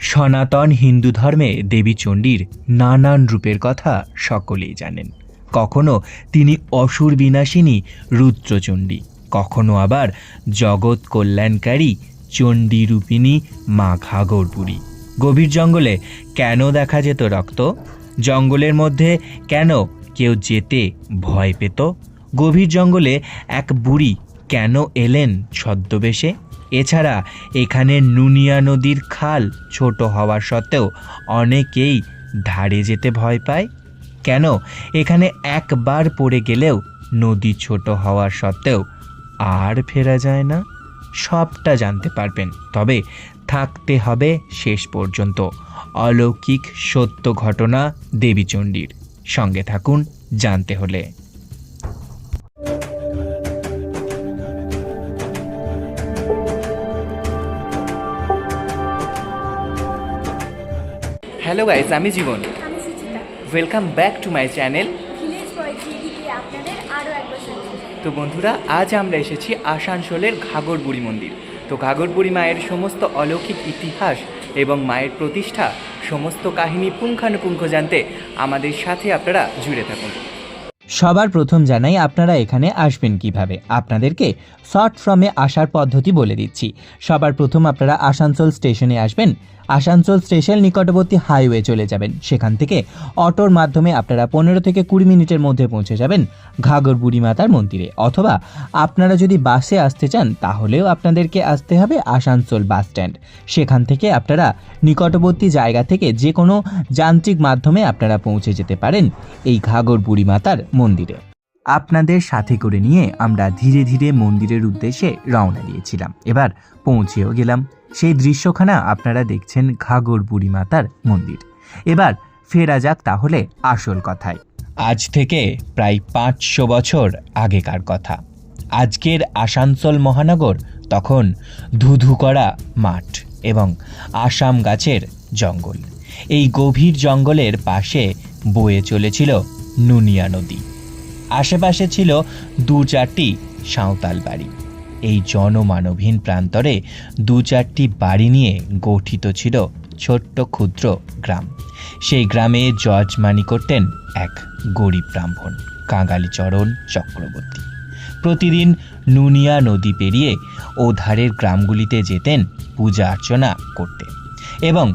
সনাতন হিন্দু ধর্মে দেবী চণ্ডীর নানান রূপের কথা সকলেই জানেন। কখনো তিনি অসুর বিনাশিনী রুদ্রচণ্ডী কখনো আবার জগৎ কল্যাণকারী চণ্ডী রূপিণী মা ঘাগরপুরী গভীর জঙ্গলে কেন দেখা যেত রক্ত? জঙ্গলের মধ্যে কেন কেউ যেতে ভয় পেত? গভীর জঙ্গলে এক বুড়ি কেন এলেন ছদ্মবেশে? এছাড়া এখানে নুনিয়া নদীর খাল ছোট হওয়া সত্ত্বেও অনেকেই ধারে যেতে ভয় পায়। কেন? এখানে একবার পড়ে গেলেও নদী ছোট হওয়া সত্ত্বেও আর ফেরা যায় না। সবটা জানতে পারবেন। তবে থাকতে হবে শেষ পর্যন্ত। অলৌকিক সত্য ঘটনা দেবীচণ্ডীর। সঙ্গে থাকুন জানতে হলে। হ্যালো গাইস আমি জীবন। আমি Suchita. Welcome back to my channel village poetry দিকে আপনাদের আরও একবার তো বন্ধুরা আজ আমরা এসেছি আসানসোলের ঘাগরবুড়ি মন্দির। তো ঘাগরবুড়ি মায়ের সমস্ত অলৌকিক ইতিহাস এবং মায়ের প্রতিষ্ঠা সমস্ত কাহিনী পুঙ্খানুপুঙ্খ জানতে আমাদের সাথে আপনারা জুড়ে থাকুন। সবার প্রথম জানাই আপনারা এখানে আসবেন কীভাবে। আপনাদেরকে শর্ট ফর্মে আসার পদ্ধতি বলে দিচ্ছি। সবার প্রথম আপনারা আসানসোল স্টেশনে আসবেন। আসানসোল স্টেশন নিকটবর্তী হাইওয়ে চলে যাবেন। সেখান থেকে অটোর মাধ্যমে আপনারা পনেরো থেকে কুড়ি মিনিটের মধ্যে পৌঁছে যাবেন ঘাগর বুড়ি মাতার মন্দিরে। অথবা আপনারা যদি বাসে আসতে চান, তাহলেও আপনাদেরকে আসতে হবে আসানসোল বাস স্ট্যান্ড। সেখান থেকে আপনারা নিকটবর্তী জায়গা থেকে যে কোনো যান্ত্রিক মাধ্যমে আপনারা পৌঁছে যেতে পারেন। এই ঘাগর বুড়ি মাতার মন্দিরে। আপনাদের সাথে করে নিয়ে আমরা ধীরে ধীরে মন্দিরের উদ্দেশ্যে রওনা দিয়েছিলাম। এবার পৌঁছেও গেলাম। সেই দৃশ্যখানা আপনারা দেখছেন ঘাগর বুড়ি মাতার মন্দির। এবার ফেরা যাক তাহলে আসল কথায়। আজ থেকে প্রায় পাঁচশো বছর আগেকার কথা। আজকের আসানসোল মহানগর তখন ধুধু করা মাঠ এবং আসাম গাছের জঙ্গল। এই গভীর জঙ্গলের পাশে বয়ে চলেছিল নুনিয়া নদী। আশেপাশে ছিল দু চারটি সাঁওতাল বাড়ি। এই জনমানবহীন প্রান্তরে দু চারটি বাড়ি নিয়ে গঠিত ছিল ছোট্ট ক্ষুদ্র গ্রাম। সেই গ্রামে জজমানি করতেন এক গরিব ব্রাহ্মণ কাঙালিচরণ চক্রবর্তী। প্রতিদিন নুনিয়া নদী পেরিয়ে ও ধারের গ্রামগুলিতে যেতেন, পূজা অর্চনা করতে এবং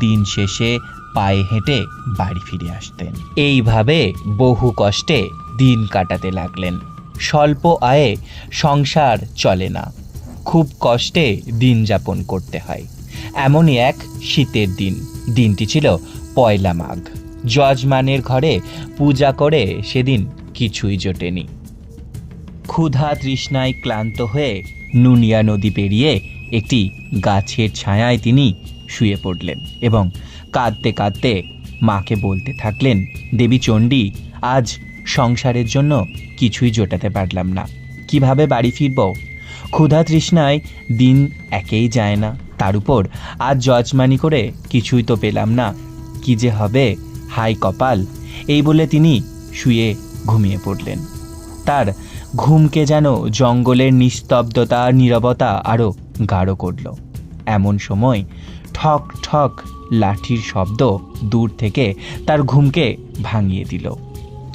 দিন শেষে পায়ে হেঁটে বাড়ি ফিরে আসতেন। এইভাবে বহু কষ্টে দিন কাটাতে লাগলেন। স্বল্প আয়ে সংসার চলে না। খুব কষ্টে দিন যাপন করতে হয়। এমনই এক শীতের দিন। দিনটি ছিল পয়লা মাঘ। যজমানের ঘরে পূজা করে সেদিন কিছুই জোটেনি। ক্ষুধা তৃষ্ণায় ক্লান্ত হয়ে নুনিয়া নদী পেরিয়ে একটি গাছের ছায়ায় তিনি শুয়ে পড়লেন এবং কাঁদতে কাঁদতে মাকে বলতে থাকলেন, দেবী চণ্ডী, আজ সংসারের জন্য কিছুই জোটাতে পারলাম না। কীভাবে বাড়ি ফিরব? ক্ষুধা তৃষ্ণায় দিন একেই যায় না। তার উপর আজ জজমানি করে কিছুই তো পেলাম না। কি যে হবে? হাই কপাল। এই বলে তিনি শুয়ে ঘুমিয়ে পড়লেন। তার ঘুমকে যেন জঙ্গলের নিস্তব্ধতা, নীরবতা আরও গাঢ় করল। এমন সময় ঠক ঠক লাঠির শব্দ দূর থেকে তার ঘুমকে ভাঙিয়ে দিল।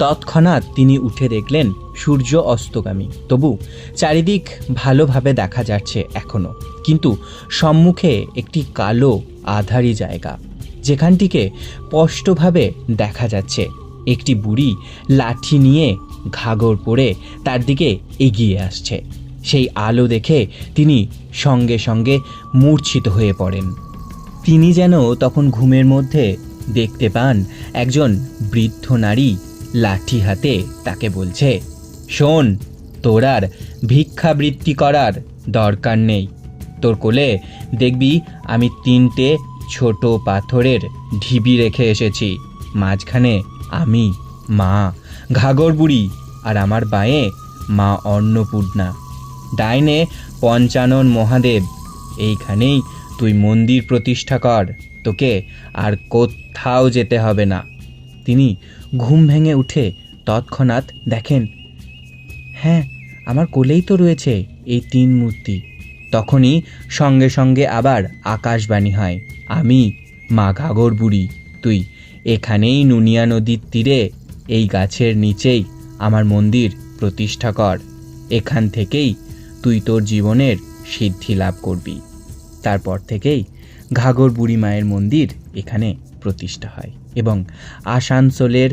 তৎক্ষণাৎ তিনি উঠে দেখলেন সূর্য অস্তগামী। তবু চারিদিক ভালোভাবে দেখা যাচ্ছে এখনও। কিন্তু সম্মুখে একটি কালো, আধারি জায়গা। যেখানটিকে স্পষ্টভাবে দেখা যাচ্ছে। একটি বুড়ি লাঠি নিয়ে ঘাগর পরে তার দিকে এগিয়ে আসছে। সেই আলো দেখে তিনি সঙ্গে সঙ্গে মূর্ছিত হয়ে পড়েন। তিনি যেন তখন ঘুমের মধ্যে দেখতে পান একজন বৃদ্ধ নারী লাঠি হাতে তাকে বলছে, শোন, তোর আর ভিক্ষাবৃত্তি করার দরকার নেই। তোর কোলে দেখবি আমি তিনটে ছোট পাথরের ঢিবি রেখে এসেছি। মাঝখানে আমি, মা, ঘাগর বুড়ি আর আমার বাঁয়ে, মা অন্নপূর্ণা। ডাইনে পঞ্চানন মহাদেব, এইখানেই তুই মন্দির প্রতিষ্ঠা কর। তোকে আর কোথাও যেতে হবে না। তিনি ঘুম ভেঙে উঠে তৎক্ষণাৎ দেখেন হ্যাঁ আমার কোলেই তো রয়েছে এই তিন মূর্তি। তখনই সঙ্গে সঙ্গে আবার আকাশবাণী হয়, আমি, মা ঘাগর বুড়ি, তুই এখানেই নুনিয়া নদীর তীরে, এই গাছের নিচেই আমার মন্দির প্রতিষ্ঠা কর। এখান থেকেই তুই তোর জীবনের সিদ্ধি লাভ করবি। তারপর থেকেই ঘাগর বুড়ি মায়ের মন্দির এখানে প্রতিষ্ঠা হয়। এবং আসানসোলের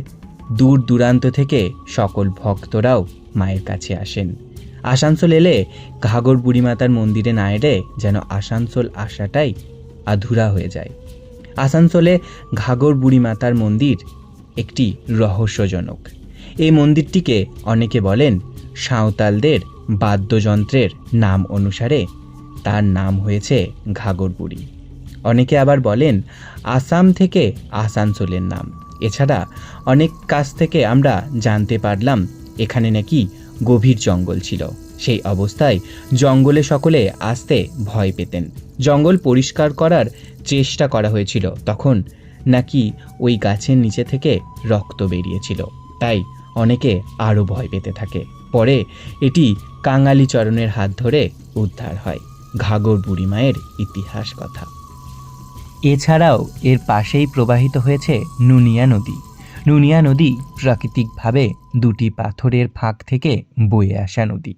দূর দূরান্ত থেকে সকল ভক্তরাও মায়ের কাছে আসেন। আসানসোল এলে ঘাগর বুড়ি মাতার মন্দিরে না এলে যেন আসানসোল আসাটাই আধুরা হয়ে যায়। আসানসোলে ঘাগর বুড়ি মাতার মন্দির একটি রহস্যজনক। এই মন্দিরটিকে অনেকে বলেন সাঁওতালদের বাদ্যযন্ত্রের নাম অনুসারে তার নাম হয়েছে ঘাগর বুড়ি। অনেকে আবার বলেন, আসাম থেকে আসানসোলের নাম। এছাড়া অনেক কাছ থেকে আমরা জানতে পারলাম, এখানে নাকি গভীর জঙ্গল ছিল। সেই অবস্থায় জঙ্গলে সকলে আসতে ভয় পেতেন। জঙ্গল পরিষ্কার করার চেষ্টা করা হয়েছিল। তখন নাকি ওই গাছের নিচে থেকে রক্ত বেরিয়েছিল। তাই অনেকে আরও ভয় পেতে থাকে। পরে এটি কাঙালি চরণের হাত ধরে উদ্ধার হয়। ঘাগর বুড়ি মায়ের ইতিহাস কথা। এছাড়াও এর পাশেই প্রবাহিত হয়েছে নুনিয়া নদী। নুনিয়া নদী প্রাকৃতিকভাবে দুটি পাথরের ফাঁক থেকে বয়ে আসা নদী।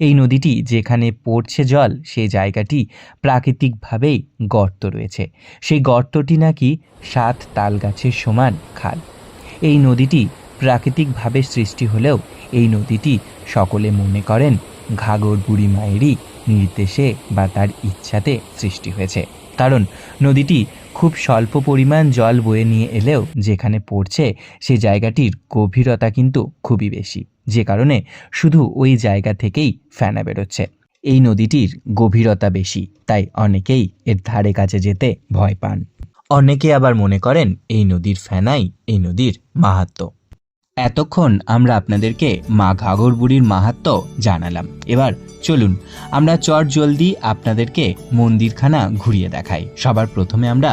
এই নদীটি যেখানে পড়ছে জল, সে জায়গাটি প্রাকৃতিকভাবেই গর্ত রয়েছে। সেই গর্তটি নাকি সাত তাল গাছের সমান খাল। এই নদীটি প্রাকৃতিকভাবে সৃষ্টি হলেও এই নদীটি সকলে মনে করেন ঘাগর বুড়ি মায়েরই নির্দেশে বা তার ইচ্ছাতে সৃষ্টি হয়েছে। কারণ নদীটি খুব স্বল্প পরিমাণ জল বয়ে নিয়ে এলেও যেখানে পড়ছে সে জায়গাটির গভীরতা কিন্তু খুবই বেশি। যে কারণে শুধু ওই জায়গা থেকেই ফেনা বেরোচ্ছে। এই নদীটির গভীরতা বেশি, তাই অনেকেই এর ধারে কাছে যেতে ভয় পান। অনেকে আবার মনে করেন এই নদীর ফেনাই এই নদীর মাহাত্ম্য এতক্ষণ আমরা আপনাদেরকে মা ঘাগর বুড়ির মাহাত্ম্য জানালাম। এবার চলুন, আমরা চট জলদি আপনাদেরকে মন্দিরখানা ঘুরিয়ে দেখাই। সবার প্রথমে আমরা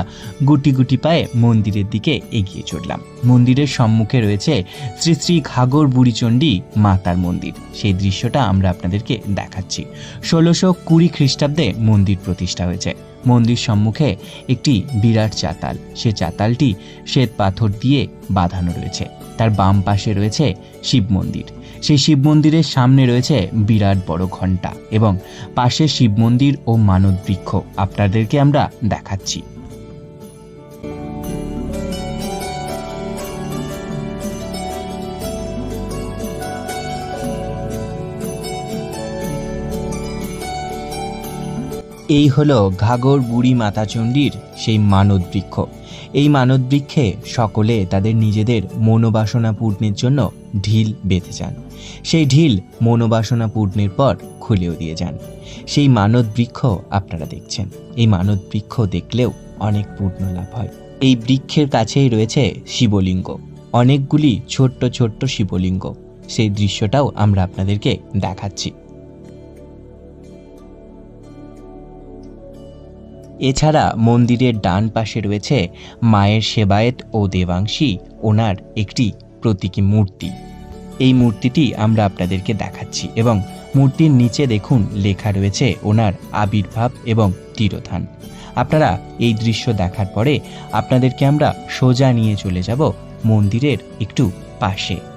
গুটি গুটি পায়ে মন্দিরের দিকে এগিয়ে চললাম। মন্দিরের সম্মুখে রয়েছে শ্রী শ্রী ঘাগর বুড়িচণ্ডী মাতার মন্দির। সেই দৃশ্যটা আমরা আপনাদেরকে দেখাচ্ছি। ষোলোশো কুড়ি খ্রিস্টাব্দে মন্দির প্রতিষ্ঠা হয়েছে। মন্দির সম্মুখে একটি বিরাট চাতাল। সে চাতালটি শ্বেত পাথর দিয়ে বাঁধানো রয়েছে। তার বাম পাশে রয়েছে শিব মন্দির। সেই শিব মন্দিরের সামনে রয়েছে বিরাট বড় ঘণ্টা এবং পাশে শিব মন্দির ও মানব বৃক্ষ। আপনাদেরকে আমরা দেখাচ্ছি। এই হলো ঘাগর বুড়ি মাতাচণ্ডীর সেই মানদ বৃক্ষ। এই মানদ বৃক্ষে সকলে তাদের নিজেদের মনোবাসনা পূর্ণের জন্য ঢিল বেঁধে যান। সেই ঢিল মনোবাসনা পূর্ণের পর খুলেও দিয়ে যান। সেই মানদ বৃক্ষ আপনারা দেখছেন। এই মানদ বৃক্ষ দেখলেও অনেক পূর্ণ লাভ হয়। এই বৃক্ষের কাছেই রয়েছে শিবলিঙ্গ। অনেকগুলি ছোট্ট ছোট্ট শিবলিঙ্গ। সেই দৃশ্যটাও আমরা আপনাদেরকে দেখাচ্ছি। এছাড়া মন্দিরের ডান পাশে রয়েছে মায়ের সেবায়েত ও দেবাংশী, ওনার একটি প্রতীকী মূর্তি। এই মূর্তিটি আমরা আপনাদেরকে দেখাচ্ছি এবং মূর্তির নিচে দেখুন লেখা রয়েছে ওনার আবির্ভাব এবং তিরোধান। আপনারা এই দৃশ্য দেখার পরে আপনাদেরকে আমরা সোজা নিয়ে চলে যাব মন্দিরের একটু পাশে।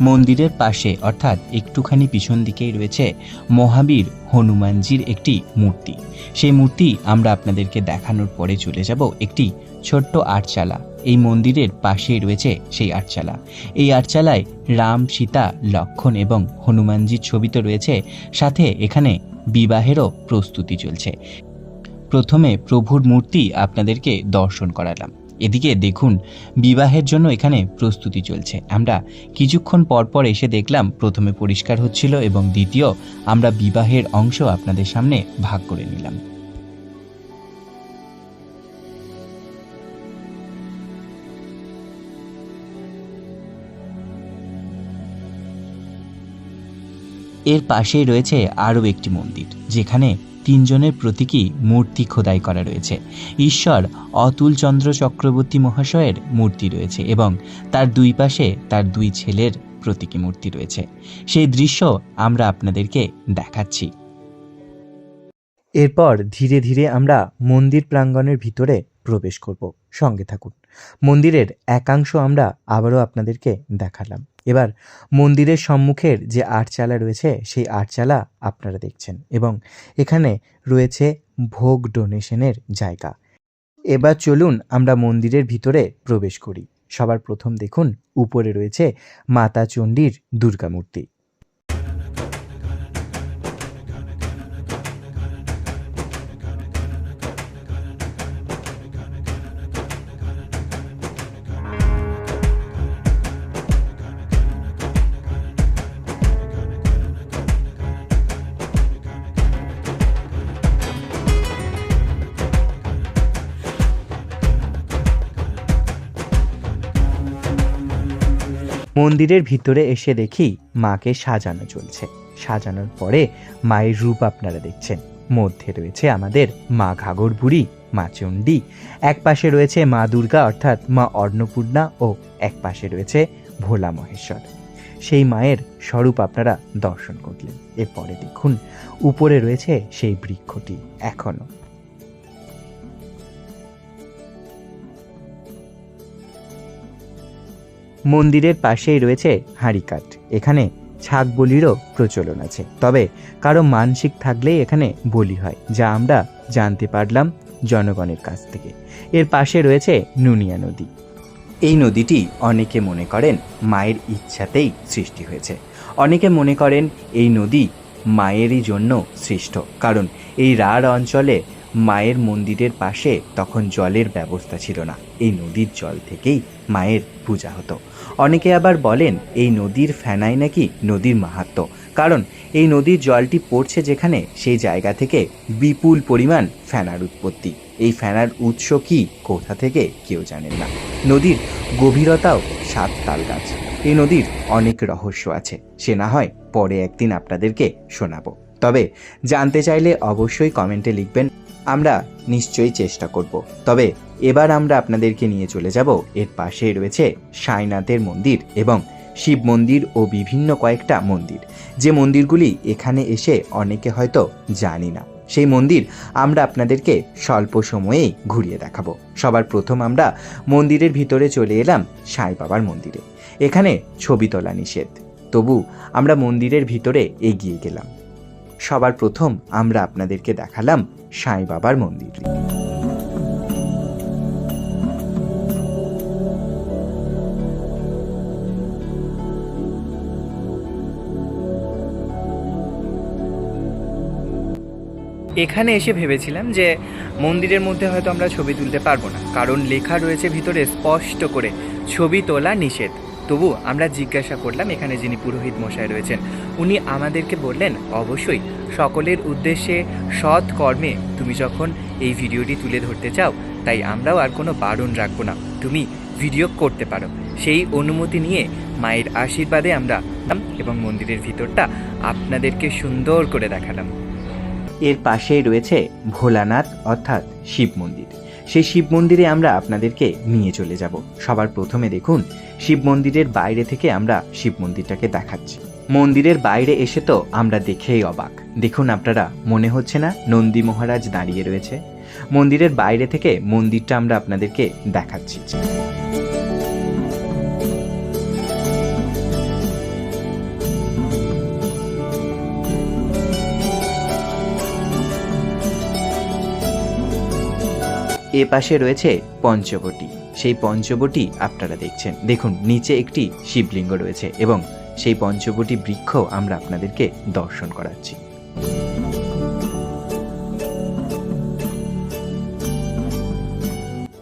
মন্দিরের পাশে, অর্থাৎ একটুখানি পিছন দিকেই রয়েছে মহাবীর হনুমানজির একটি মূর্তি। সেই মূর্তি আমরা আপনাদেরকে দেখানোর পরে চলে যাব একটি ছোট্ট আটচালা। এই মন্দিরের পাশেই রয়েছে সেই আটচালা। এই আটচালায় রাম, সীতা, লক্ষণ এবং হনুমানজির ছবি তো রয়েছে। সাথে এখানে বিবাহেরও প্রস্তুতি চলছে। প্রথমে প্রভুর মূর্তি আপনাদেরকে দর্শন করালাম। এদিকে দেখুন, বিবাহের জন্য এখানে প্রস্তুতি চলছে। আমরা কিছুক্ষণ পর পর এসে দেখলাম, প্রথমে পরিষ্কার হচ্ছিল এবং দ্বিতীয়, আমরা বিবাহের অংশ আপনাদের সামনে ভাগ করে নিলাম। এর পাশেই রয়েছে আরও একটি মন্দির, যেখানে তিনজনের প্রতীকী মূর্তি খোদাই করা রয়েছে। ঈশ্বর অতুল চন্দ্র চক্রবর্তী মহাশয়ের মূর্তি রয়েছে এবং তার দুই পাশে তার দুই ছেলের প্রতীকী মূর্তি রয়েছে। সেই দৃশ্য আমরা আপনাদেরকে দেখাচ্ছি। এরপর ধীরে ধীরে আমরা মন্দির প্রাঙ্গণের ভিতরে প্রবেশ করব। সঙ্গে থাকুন। মন্দিরের একাংশ আমরা আবারও আপনাদেরকে দেখালাম। এবার মন্দিরের সম্মুখের যে আটচালা রয়েছে, সেই আটচালা আপনারা দেখছেন এবং এখানে রয়েছে ভোগ ডোনেশনের জায়গা। এবার চলুন আমরা মন্দিরের ভিতরে প্রবেশ করি। সবার প্রথম দেখুন, উপরে রয়েছে মাতা চণ্ডীর দুর্গা মন্দিরের ভিতরে এসে দেখি মাকে সাজানো চলছে। সাজানোর পরে মায়ের রূপ আপনারা দেখছেন। মধ্যে রয়েছে আমাদের মা ঘাগর বুড়ি, মা চণ্ডী। এক পাশে রয়েছে মা দুর্গা, অর্থাৎ মা অন্নপূর্ণা ও এক পাশে রয়েছে ভোলা মহেশ্বর। সেই মায়ের স্বরূপ আপনারা দর্শন করলেন। এরপরে দেখুন, উপরে রয়েছে সেই বৃক্ষটি এখনও মন্দিরের পাশেই রয়েছে হাঁড়িকাঠ। এখানে ছাগ বলিরও প্রচলন আছে। তবে কারও মানসিক থাকলেই এখানে বলি হয়, যা আমরা জানতে পারলাম জনগণের কাছ থেকে। এর পাশে রয়েছে নুনিয়া নদী। এই নদীটি অনেকে মনে করেন মায়ের ইচ্ছাতেই সৃষ্টি হয়েছে। অনেকে মনে করেন এই নদী মায়েরই জন্য সৃষ্ট, কারণ এই রাঢ় অঞ্চলে মায়ের মন্দিরের পাশে তখন জলের ব্যবস্থা ছিল না। এই নদীর জল থেকেই মায়ের পূজা হতো। অনেকে আবার বলেন, এই নদীর ফেনাই নাকি নদীর মাহাত্ম্য। কারণ এই নদীর জলটি পড়ছে যেখানে, সেই জায়গা থেকে বিপুল পরিমাণ ফেনার উৎপত্তি। এই ফেনার উৎস কি, কোথা থেকে, কেউ জানেন না। নদীর গভীরতাও সাত তাল গাছ। এই নদীর অনেক রহস্য আছে। সে না হয় পরে একদিন আপনাদেরকে শোনাবো। তবে জানতে চাইলে অবশ্যই কমেন্টে লিখবেন, আমরা নিশ্চয়ই চেষ্টা করব। তবে এবার আমরা আপনাদেরকে নিয়ে চলে যাব। এর পাশেই রয়েছে সাইনাথের মন্দির এবং শিব মন্দির ও বিভিন্ন কয়েকটা মন্দির। যে মন্দিরগুলি এখানে এসে অনেকে হয়তো জানি না, সেই মন্দির আমরা আপনাদেরকে স্বল্প সময়েই ঘুরিয়ে দেখাবো। সবার প্রথম আমরা মন্দিরের ভিতরে চলে এলাম সাই বাবার মন্দিরে। এখানে ছবি তোলা নিষেধ। তবু আমরা মন্দিরের ভিতরে এগিয়ে গেলাম। সবার প্রথম আমরা আপনাদেরকে দেখালাম সাই বাবার মন্দির। এখানে এসে ভেবেছিলাম যে মন্দিরের মধ্যে হয়তো আমরা ছবি তুলতে পারব না, কারণ লেখা রয়েছে ভিতরে স্পষ্ট করে, ছবি তোলা নিষেধ। তবু আমরা জিজ্ঞাসা করলাম এখানে যিনি পুরোহিত মশাই রয়েছেন উনি আমাদেরকে বললেন, অবশ্যই। সকলের উদ্দেশ্যে সৎ কর্মে তুমি যখন এই ভিডিওটি তুলে ধরতে চাও, তাই আমরাও আর কোনো বারণ রাখব না। তুমি ভিডিও করতে পারো। সেই অনুমতি নিয়ে মায়ের আশীর্বাদে আমরা এবং মন্দিরের ভিতরটা আপনাদেরকে সুন্দর করে দেখালাম। এর পাশেই রয়েছে ভোলানাথ অর্থাৎ শিব মন্দির। সেই শিব মন্দিরে আমরা আপনাদেরকে নিয়ে চলে যাব। সবার প্রথমে দেখুন, শিব মন্দিরের বাইরে থেকে আমরা শিব মন্দিরটাকে দেখাচ্ছি। মন্দিরের বাইরে এসে তো আমরা দেখেই অবাক। দেখুন আপনারা, মনে হচ্ছে না নন্দী মহারাজ দাঁড়িয়ে রয়েছে? মন্দিরের বাইরে থেকে মন্দিরটা আমরা আপনাদেরকে দেখাচ্ছি। এ পাশে রয়েছে পঞ্চবটি। সেই পঞ্চবটি আপনারা দেখছেন। দেখুন, নিচে একটি শিবলিঙ্গ রয়েছে এবং সেই পঞ্চবটি বৃক্ষ আমরা আপনাদেরকে দর্শন করাচ্ছি।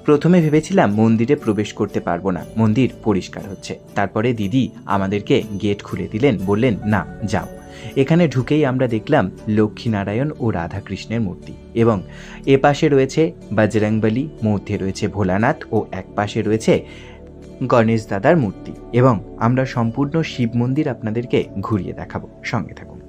প্রথমে ভেবেছিলাম মন্দিরে প্রবেশ করতে পারব না, মন্দির পরিষ্কার হচ্ছে। তারপরে দিদি আমাদেরকে গেট খুলে দিলেন, বললেন, না, যাও। এখানে ঢুকেই আমরা দেখলাম লক্ষ্মীনারায়ণ ও রাধাকৃষ্ণের মূর্তি এবং এ পাশে রয়েছে বজরংবলী, মধ্যে রয়েছে ভোলানাথ ও এক পাশে রয়েছে গণেশ দাদার মূর্তি এবং আমরা সম্পূর্ণ শিব মন্দির আপনাদেরকে ঘুরিয়ে দেখাবো। সঙ্গে থাকুন।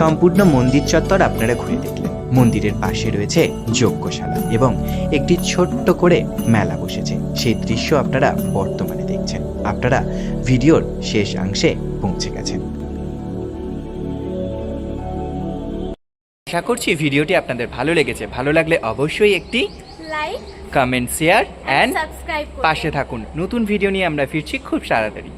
সম্পূর্ণ মন্দির চত্বর আপনারা ঘুরে দেখলেন। মন্দিরের পাশে রয়েছে যজ্ঞশালা এবং একটি ছোট্ট করে মেলা বসেছে। সেই দৃশ্য আপনারা বর্তমানে দেখছেন। আপনারা ভিডিওর শেষ অংশে পৌঁছে গেছেন। আশা করছি ভিডিওটি আপনাদের ভালো লেগেছে। ভালো লাগলে অবশ্যই একটি like comment share and subscribe পাশে থাকুন। নতুন ভিডিও নিয়ে আমরা ফিরছি খুব তাড়াতাড়ি।